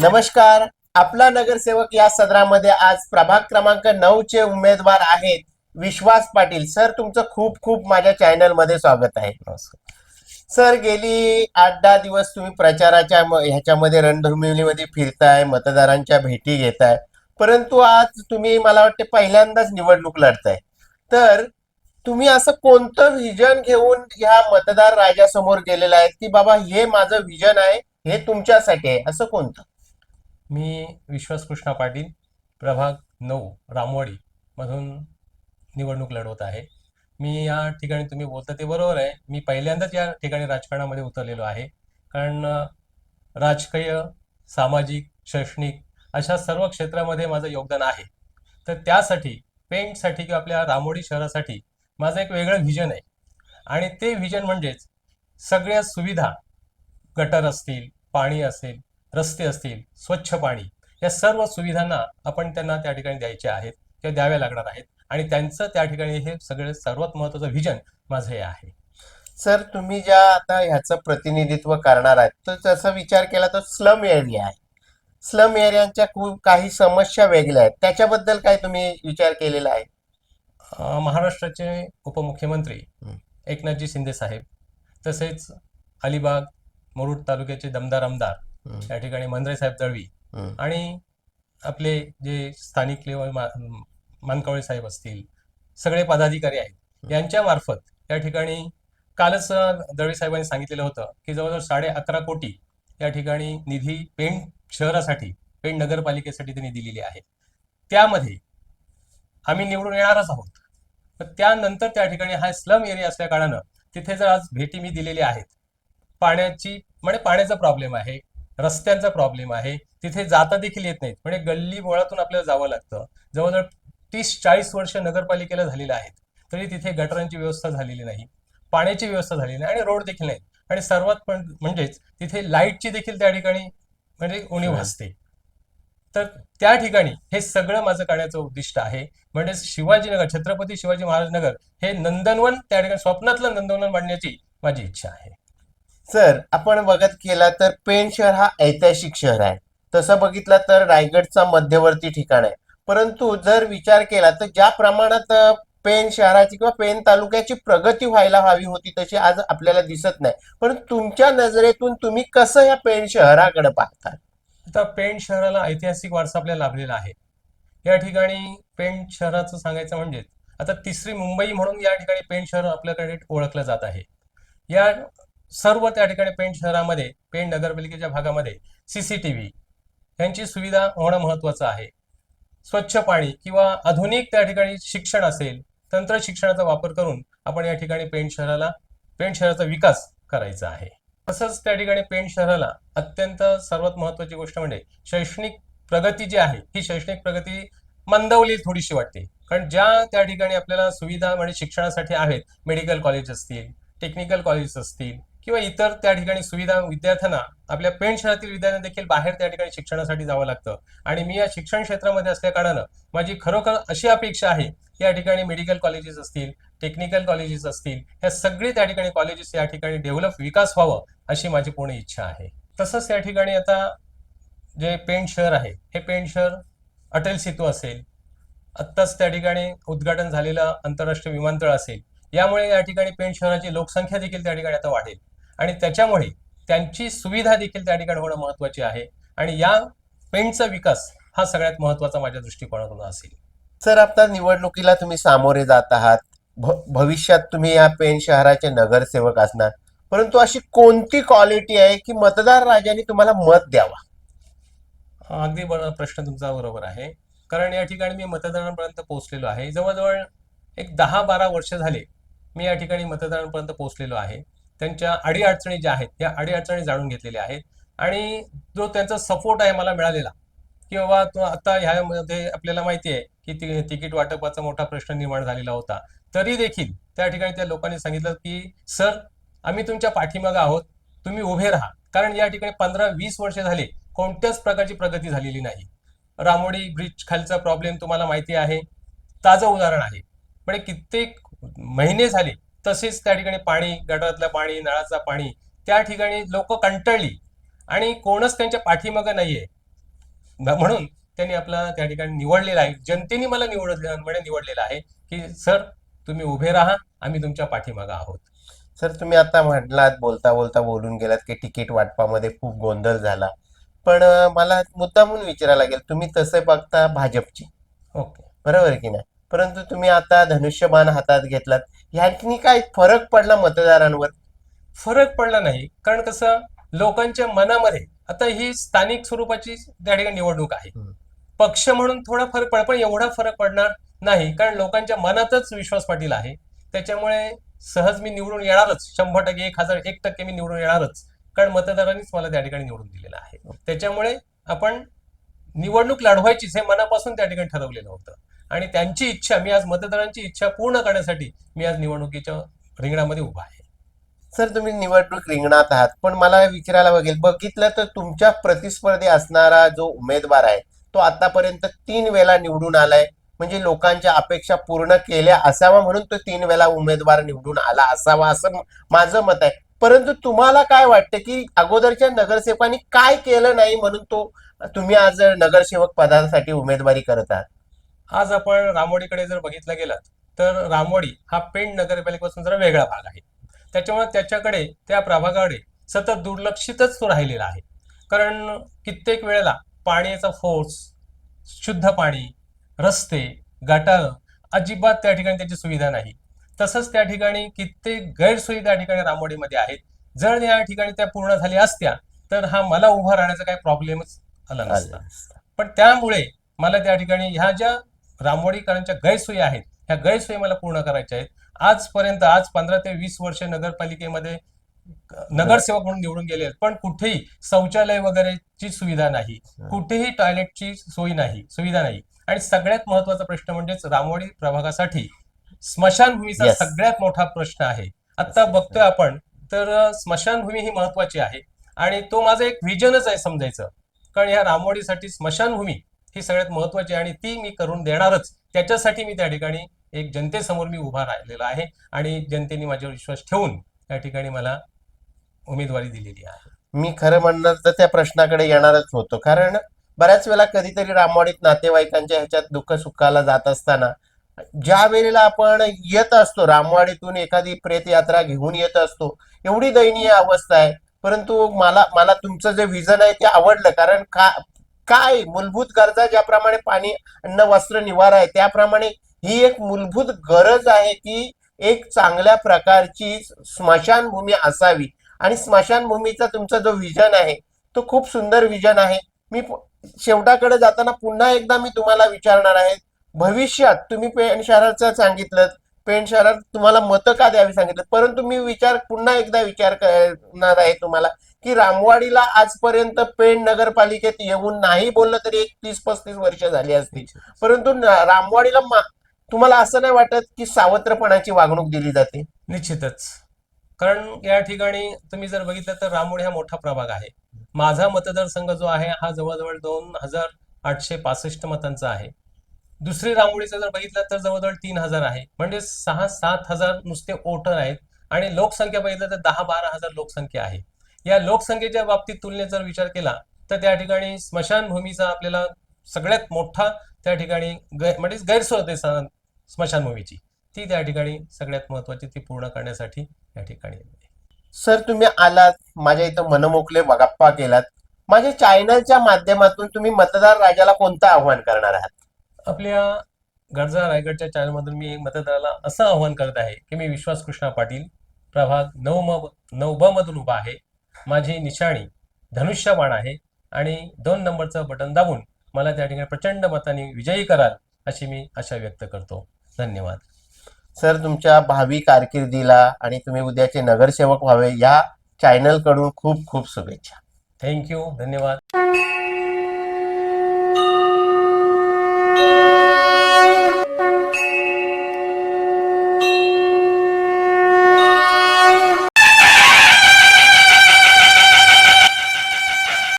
नमस्कार. आपला नगरसेवक या सदरामध्ये आज प्रभाग क्रमांक नऊ चे उमेदवार आहेत विश्वास पाटील. सर तुमचं खूप खूप माझ्या चॅनलमध्ये स्वागत आहे. सर गेली आठ दहा दिवस तुम्ही प्रचाराच्या ह्याच्यामध्ये रणधुमिलीमध्ये फिरताय मतदारांच्या भेटी घेताय. परंतु आज तुम्ही मला वाटते पहिल्यांदाच निवडणूक लढताय. तर तुम्ही असं कोणतं व्हिजन घेऊन ह्या मतदार राजासमोर गेलेला आहे की बाबा हे माझं व्हिजन आहे हे तुमच्यासाठी आहे? असं कोणतं? मी विश्वास कृष्णा पाटील प्रभाग नऊ रामवाडी मधून निवडणूक लढवत आहे. मी या ठिकाणी तुम्ही बोलता ते बरोबर आहे. मी पहिल्यांदाच या ठिकाणी राजकारणामध्ये उतरलेलो आहे. कारण राजकीय सामाजिक शैक्षणिक अशा सर्व क्षेत्रामध्ये माझं योगदान आहे. तर त्यासाठी पेंटसाठी किंवा आपल्या रामोडी शहरासाठी माझं एक वेगळं व्हिजन आहे. आणि ते व्हिजन म्हणजेच सगळ्या सुविधा गटर असतील पाणी असेल रस्ते असतील स्वच्छ पाणी या सर्व सुविधांना आपण त्यांना त्या ठिकाणी द्यायच्या आहेत किंवा द्याव्या लागणार आहेत. आणि त्यांचं त्या ठिकाणी हे सगळे सर्वात महत्त्वाचं व्हिजन माझं हे आहे. सर तुम्ही ज्या आता ह्याचं प्रतिनिधित्व करणार आहात तर जसा विचार केला तर स्लम एरिया आहे. स्लम एरियांच्या खूप काही समस्या वेगळ्या आहेत. त्याच्याबद्दल काय तुम्ही विचार केलेला आहे? महाराष्ट्राचे उपमुख्यमंत्री. एकनाथजी शिंदे साहेब तसेच अलिबाग मुरुड तालुक्याचे दमदार आमदार हं, या ठिकाणी मंद्रे साहेब दळवी आणि आपले जे स्थानिक लेवल मानकवळे साहेब असतील सगळे पदाधिकारी आहेत. यांच्या मार्फत या ठिकाणी कालच दळवी साहेबांनी सांगितलेलं होतं की जवळजवळ साडे अकरा कोटी या ठिकाणी निधी पेण शहरासाठी पेण नगरपालिकेसाठी त्यांनी दिलेली आहे. त्यामध्ये आम्ही निवडून येणारच आहोत. तर त्यानंतर त्या ठिकाणी हा स्लम एरिया असल्या कारणानं तिथे जर आज भेटी मी दिलेल्या आहेत पाण्याची म्हणजे पाण्याचा प्रॉब्लेम आहे रस्त्यांचा प्रॉब्लेम आहे. तिथे जाता देखील येत नाहीत. म्हणजे गल्ली बोळातून आपल्याला जावं लागतं. जवळजवळ तीस चाळीस वर्ष नगरपालिकेला झालेलं आहेत. तरी तिथे गटारांची व्यवस्था झालेली नाही. पाण्याची व्यवस्था झालेली नाही आणि रोड देखील नाही आणि सर्वात पण म्हणजेच तिथे लाईटची देखील त्या ठिकाणी म्हणजे उणीव. भासते तर त्या ठिकाणी हे सगळं माझं करण्याचं उद्दिष्ट आहे. म्हणजे शिवाजीनगर छत्रपती शिवाजी महाराज नगर हे नंदनवन त्या ठिकाणी स्वप्नातलं नंदनवन बांधण्याची माझी इच्छा आहे. सर आपण बघत केला तर पेण शहर हा ऐतिहासिक शहर आहे. तसं बघितलं तर रायगडचा मध्यवर्ती ठिकाण आहे. परंतु जर विचार केला तर ज्या प्रमाणात पेण शहराची किंवा पेण तालुक्याची प्रगती व्हायला हवी होती तशी आज आपल्याला दिसत नाही. पण तुमच्या नजरेतून तुम्ही कसं या पेण शहराकडे पाहता? आता पेण शहराला ऐतिहासिक वारसा आपल्याला लाभलेला आहे. या ठिकाणी पेण शहराचं सांगायचं म्हणजे आता तिसरी मुंबई म्हणून या ठिकाणी पेण शहर आपल्याकडे ओळखलं जात आहे. या सर्व त्या ठिकाणी पेण शहरामध्ये पेण नगरपालिकेच्या भागामध्ये सीसीटीव्ही यांची सुविधा होणं महत्त्वाचं आहे. स्वच्छ पाणी किंवा आधुनिक त्या ठिकाणी शिक्षण असेल तंत्र शिक्षणाचा वापर करून आपण या ठिकाणी पेण शहराला पेण शहराचा विकास करायचा आहे. तसंच त्या ठिकाणी पेण शहराला अत्यंत सर्वात महत्वाची गोष्ट म्हणजे शैक्षणिक प्रगती जी आहे ही शैक्षणिक प्रगती मंदवली थोडीशी वाटते. कारण ज्या त्या ठिकाणी आपल्याला सुविधा म्हणजे शिक्षणासाठी आहेत मेडिकल कॉलेज असतील टेक्निकल कॉलेज असतील किंवा इतर त्या ठिकाणी सुविधा विद्यार्थ्यांना आपल्या पेण शहरातील विद्यार्थ्यांना देखील बाहेर त्या ठिकाणी शिक्षणासाठी जावं लागतं. आणि मी या शिक्षण क्षेत्रामध्ये असल्या कारणानं माझी खरोखर अशी अपेक्षा आहे की या ठिकाणी मेडिकल कॉलेजेस असतील टेक्निकल कॉलेजेस असतील या सगळी त्या ठिकाणी कॉलेजेस या ठिकाणी डेव्हलप विकास व्हावं अशी माझी पूर्ण इच्छा आहे. तसंच या ठिकाणी आता जे पेंट शहर आहे हे पेंट शहर अटल सेतू असेल आत्ताच त्या ठिकाणी उद्घाटन झालेलं आंतरराष्ट्रीय विमानतळ असेल यामुळे या ठिकाणी पेंट शहराची लोकसंख्या देखील त्या ठिकाणी आता वाढेल. आणि त्याच्यामुळे त्यांची सुविधा देखील त्या ठिकाणी होणं महत्वाची आहे. आणि या पेंटचा विकास हा सगळ्यात महत्त्वाचा माझ्या दृष्टिकोनातून असेल. सर आता निवडणुकीला तुम्ही सामोरे जात आहात. भविष्यात तुम्ही या पेण शहराचे नगरसेवक असणार. परंतु अशी कोणती क्वालिटी आहे की मतदार राजाने तुम्हाला मत द्यावा? अगदी प्रश्न तुमचा बरोबर आहे. कारण या ठिकाणी मी मतदारांपर्यंत पोहोचलेलो आहे. जवळजवळ एक दहा बारा वर्ष झाले मी या ठिकाणी मतदारांपर्यंत पोहोचलेलो आहे. त्यांच्या अडीअडचणी ज्या आहेत त्या अडीअडचणी जाणून घेतलेल्या आहेत. आणि जो त्यांचा सपोर्ट आहे मला मिळालेला की बाबा तो आता ह्यामध्ये आपल्याला माहिती आहे की ति- तिकीट वाटपाचा मोठा प्रश्न निर्माण झालेला होता. तरी देखील त्या ठिकाणी त्या लोकांनी सांगितलं की सर आम्ही तुमच्या पाठीमागं आहोत तुम्ही उभे राहा. कारण या ठिकाणी पंधरा वीस वर्षे झाले कोणत्याच प्रकारची प्रगती झालेली नाही. रामोडी ब्रिज खालचा प्रॉब्लेम तुम्हाला माहिती आहे. ताजं उदाहरण आहे. पण कित्येक महिने झाले तसेच त्या ठिकाणी पाणी गटारातलं पाणी नळाचं पाणी त्या ठिकाणी लोक कंटाळली. आणि कोणच त्यांच्या पाठीमागं नाहीये. म्हणून त्यांनी आपला त्या ठिकाणी निवडलेला आहे. जनतेने मला निवड म्हणजे निवडलेलं आहे की सर तुम्ही उभे राहा आम्ही तुमच्या पाठीमागं आहोत. सर तुम्ही आता म्हटलात बोलता बोलता बोलून गेलात की तिकीट वाटपामध्ये खूप गोंधळ झाला. पण मला मुद्दामून विचारायला लागेल तुम्ही तसे बघता भाजपची? ओके. बरोबर की नाही? परंतु तुम्ही आता धनुष्यबाण हातात घेतलात. ह्यानी काय फरक पडला मतदारांवर? फरक पडला नाही. कारण कसं लोकांच्या मनामध्ये आता ही स्थानिक स्वरूपाची त्या ठिकाणी निवडणूक आहे. पक्ष म्हणून थोडा फरक पड पण एवढा फरक पडणार नाही. कारण लोकांच्या मनातच विश्वास पाटील आहे. त्याच्यामुळे सहज मी निवडून येणारच. शंभर टक्के एक हजार एक टक्के मी निवडून येणारच. कारण मतदारांनीच मला त्या ठिकाणी निवडून दिलेलं आहे. त्याच्यामुळे आपण निवडणूक लढवायचीच हे मनापासून त्या ठिकाणी ठरवलेलं होतं. आणि त्यांची इच्छा मी आज मतदारांची इच्छा पूर्ण करण्यासाठी मी आज निवडणुकीच्या रिंगणामध्ये उभा आहे. सर तुम्ही निवडणूक रिंगणात आहात पण मला विचारायला बघेल बघितलं तर तुमच्या प्रतिस्पर्धी असणारा जो उमेदवार आहे तो आतापर्यंत तीन वेळा निवडून आलाय म्हणजे लोकांच्या अपेक्षा पूर्ण केल्या असावा म्हणून तो तीन वेळा उमेदवार निवडून आला असावा असं माझं मत आहे. परंतु तुम्हाला काय वाटतं की अगोदरच्या नगरसेवकांनी काय केलं नाही म्हणून तो तुम्ही आज नगरसेवक पदासाठी उमेदवारी करत आहात? आज आपण रामवाडीकडे जर बघितलं गेलात तर रामवाडी हा पेण नगरपालिकेपासून जरा वेगळा भाग आहे. त्याच्यामुळे त्याच्याकडे त्या प्रभागाकडे सतत दुर्लक्षितच तो राहिलेला आहे. कारण कित्येक वेळेला पाण्याचा फोर्स शुद्ध पाणी रस्ते गटार अजिबात त्या ठिकाणी त्याची सुविधा नाही. तसंच त्या ठिकाणी कित्येक गैरसोयी त्या ठिकाणी रामवाडीमध्ये आहेत. जर या ठिकाणी त्या पूर्ण झाल्या असत्या तर हा मला उभा राहण्याचा काही प्रॉब्लेमच आला नसता. पण त्यामुळे मला त्या ठिकाणी ह्या ज्या रामवाडीकरांच्या गैरसोयी आहेत. ह्या गैरसोयी मला पूर्ण करायच्या आहेत. आजपर्यंत आज पंधरा ते वीस वर्ष नगरपालिकेमध्ये नगरसेवक म्हणून निवडून गेले पण कुठेही शौचालय वगैरेची सुविधा नाही. कुठेही टॉयलेटची सोय नाही सुविधा नाही. आणि सगळ्यात महत्त्वाचा प्रश्न म्हणजेच रामवाडी प्रभागासाठी स्मशानभूमीचा Yes. सगळ्यात मोठा प्रश्न आहे. आता बघतोय आपण तर स्मशानभूमी ही महत्वाची आहे. आणि तो माझा एक व्हिजनच आहे समजायचं. कारण या रामवाडीसाठी स्मशानभूमी ही सगळ्यात महत्वाची आणि ती मी करून देणारच. त्याच्यासाठी मी त्या ठिकाणी एक जनतेसमोर मी उभा राहिलेला आहे आणि जनतेने माझ्यावर विश्वास ठेवून त्या ठिकाणी मला उमेदवारी दिलेली आहे. मी खरं म्हणणार तर त्या प्रश्नाकडे येणारच होतो. कारण बऱ्याच वेळा कधीतरी रामवाडीत नातेवाईकांच्या ह्याच्यात दुःख सुखाला जात असताना ज्या वेळेला आपण येत असतो रामवाडीतून एखादी प्रेत यात्रा घेऊन येत असतो एवढी दयनीय अवस्था आहे. परंतु मला मला तुमचं जे व्हिजन आहे ते आवडलं. कारण का काय मूलभूत गरजा ज्याप्रमाणे पाणी अन्न वस्त्र निवारा आहे त्याप्रमाणे ही एक मूलभूत गरज आहे की एक चांगल्या प्रकारची स्मशानभूमी असावी. आणि स्मशानभूमीचा तुमचा जो विजन आहे तो खूप सुंदर विजन आहे. मी शेवटाकडे जाताना पुन्हा एकदा मी तुम्हाला विचारणार आहे भविष्यात तुम्ही पेण शहराचं सांगितलं पेण शहरात तुम्हाला मतं का द्यावी सांगितलं परंतु मी विचार पुन्हा एकदा विचार करणार आहे तुम्हाला. की रामवाडीला आजपर्यंत पेण नगरपालिकेत येऊन नाही बोललं तरी एक तीस पस्तीस वर्ष झाली असतील. परंतु रामवाडीला तुम्हाला असं नाही वाटत की सावत्रपणाची वागणूक दिली जाते? निश्चितच. कारण या ठिकाणी तुम्ही जर बघितलं तर रामोडी हा मोठा प्रभाग आहे. माझा मतदारसंघ जो आहे हा जवळजवळ दोन हजार आठशे पासष्ट मतांचा आहे. दुसरी रामोडीचा जर बघितलं तर जवळजवळ तीन हजार आहे. म्हणजे सहा सात हजार नुसते वोटर आहेत आणि लोकसंख्या बघितलं तर दहा बारा हजार लोकसंख्या आहे. या लोकसंख्येच्या बाबतीत तुलनेत जर विचार केला तर त्या ठिकाणी स्मशानभूमीचा आपल्याला सगळ्यात मोठा त्या ठिकाणी गै म्हणजे गैरसोय होते स- स्मशानभूमीची. ती त्या ठिकाणी सगळ्यात महत्वाची ती पूर्ण करण्यासाठी या ठिकाणी. सर तुम्ही आलात माझ्या इथं मनमोकले गप्पा केलात. माझ्या चॅनलच्या माध्यमातून तुम्ही मतदार राजाला कोणतं आव्हान करणार आहात? आपल्या गरजा रायगडच्या चॅनलमधून मी मतदाराला असं आवाहन करत आहे की मी विश्वास कृष्णा पाटील प्रभाग नऊ म नऊ ब मधून उभा आहे. माझी निशाणी धनुष्यबाण आहे आणि दोन नंबरचं बटन दाबून मला त्या ठिकाणी प्रचंड मताने विजयी कराल अशी मी आशा व्यक्त करतो. धन्यवाद. सर तुमच्या भावी कारकिर्दीला आणि तुम्ही उद्याचे नगरसेवक व्हावे या चॅनलकडून खूप खूप शुभेच्छा. थँक्यू धन्यवाद.